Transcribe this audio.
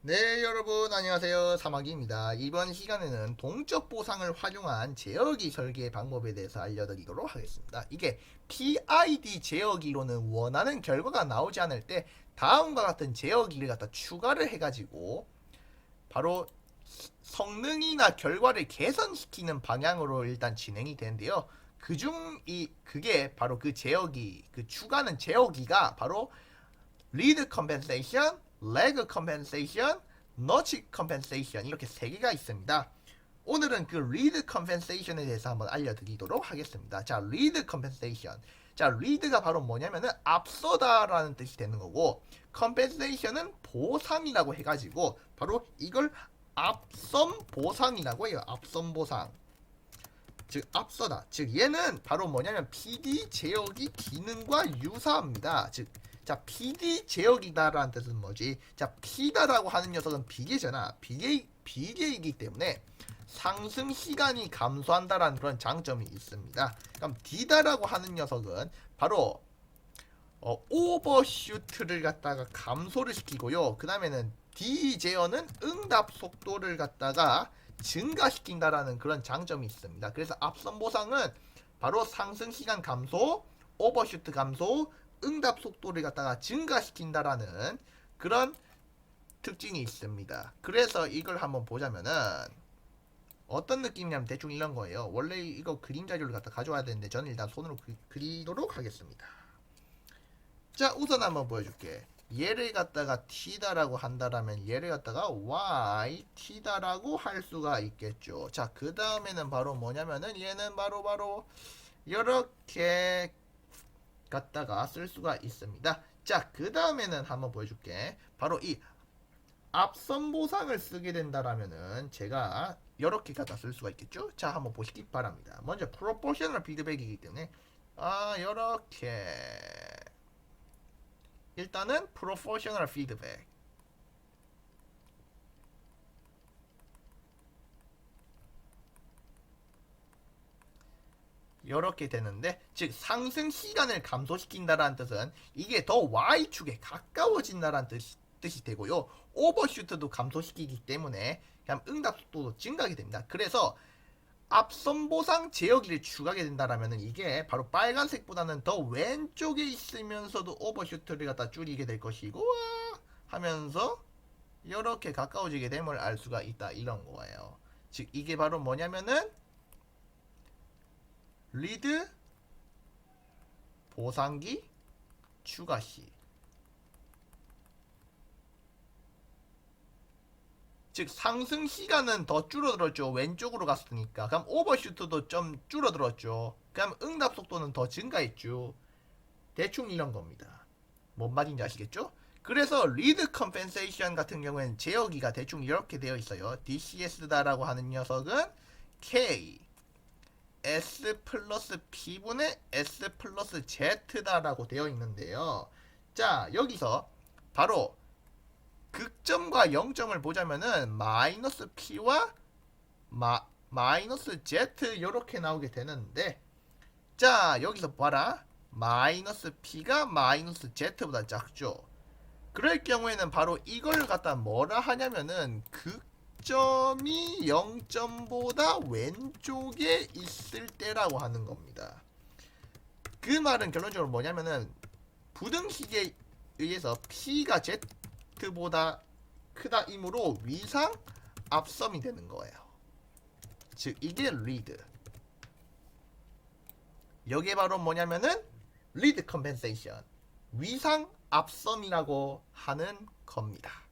네 여러분 안녕하세요. 사마귀입니다. 이번 시간에는 동적 보상을 활용한 제어기 설계 방법에 대해서 알려드리도록 하겠습니다. 이게 PID 제어기로는 원하는 결과가 나오지 않을 때 다음과 같은 제어기를 갖다 추가를 해가지고 바로 성능이나 결과를 개선시키는 방향으로 일단 진행이 되는데요. 그중 이 그게 바로 그 제어기 그 추가는 제어기가 바로 리드 컴펜세이션, 레그 컴펜세이션, 너치 컴펜세이션 이렇게 세 개가 있습니다. 오늘은 그 리드 컴펜세이션에 대해서 한번 알려드리도록 하겠습니다. 자, 리드 컴펜세이션. 자, 리드가 바로 뭐냐면은 앞서다라는 뜻이 되는 거고 컴펜세이션은 보상이라고 해가지고 바로 이걸 앞선 보상이라고 해요. 앞선 보상. 즉 앞서다. 즉 얘는 바로 뭐냐면 PD 제어기 기능과 유사합니다. 즉 자, PD 제어기다라는 뜻은 뭐지? 자, P다라고 하는 녀석은 비계잖아. 비계 비계이기 때문에 상승 시간이 감소한다라는 그런 장점이 있습니다. 그럼 D다라고 하는 녀석은 바로 어, 오버슈트를 갖다가 감소를 시키고요. 그 다음에는 D 제어는 응답 속도를 갖다가 증가시킨다라는 그런 장점이 있습니다. 그래서 앞선 보상은 바로 상승 시간 감소, 오버슈트 감소, 응답 속도를 갖다가 증가시킨다라는 그런 특징이 있습니다. 그래서 이걸 한번 보자면은 어떤 느낌이냐면 대충 이런 거예요. 원래 이거 그림 자료를 갖다 가져와야 되는데 저는 일단 손으로 그, 그리도록 하겠습니다. 자, 우선 한번 보여줄게. 얘를 갖다가 t다라고 한다라면 얘를 갖다가 y t다라고 할 수가 있겠죠. 자, 그 다음에는 바로 뭐냐면은 얘는 바로 바로 이렇게 갖다가 쓸 수가 있습니다. 자, 그 다음에는 한번 보여줄게. 바로 이 앞선 보상을 쓰게 된다라면은 제가 이렇게 갖다 쓸 수가 있겠죠. 자, 한번 보시기 바랍니다. 먼저 프로포셔널 피드백이기 때문에 아, 이렇게 일단은 프로포셔널 피드백 이렇게 되는데 즉 상승 시간을 감소시킨다라는 뜻은 이게 더 Y축에 가까워진다라는 뜻이, 뜻이 되고요. 오버슈트도 감소시키기 때문에 그냥 응답 속도도 증가하게 됩니다. 그래서 앞선 보상 제어기를 추가하게 된다라면 이게 바로 빨간색보다는 더 왼쪽에 있으면서도 오버슈트를 갖다 줄이게 될 것이고 와! 하면서 이렇게 가까워지게 됨을 알 수가 있다. 이런 거예요. 즉 이게 바로 뭐냐면은 리드 보상기 추가 시. 즉 상승 시간은 더 줄어들었죠. 왼쪽으로 갔으니까. 그럼 오버슈트도 좀 줄어들었죠. 그럼 응답 속도는 더 증가했죠. 대충 이런 겁니다. 뭔 말인지 아시겠죠? 그래서 리드 컴펜세이션 같은 경우에는 제어기가 대충 이렇게 되어 있어요. DCS다라고 하는 녀석은 K S 플러스 P분의 S 플러스 Z다라고 되어 있는데요. 자, 여기서 바로 극점과 0점을 보자면은 마이너스 P와 마, 마이너스 Z 이렇게 나오게 되는데 자, 여기서 봐라. 마이너스 P가 마이너스 Z보다 작죠. 그럴 경우에는 바로 이걸 갖다 뭐라 하냐면은 극 점이 0점보다 왼쪽에 있을 때라고 하는 겁니다. 그 말은 결론적으로 뭐냐면은 부등식에 의해서 P가 Z보다 크다 이므로 위상 앞섬이 되는 거예요. 즉 이게 리드. 여기에 바로 뭐냐면은 리드 컴펜세이션 위상 앞섬이라고 하는 겁니다.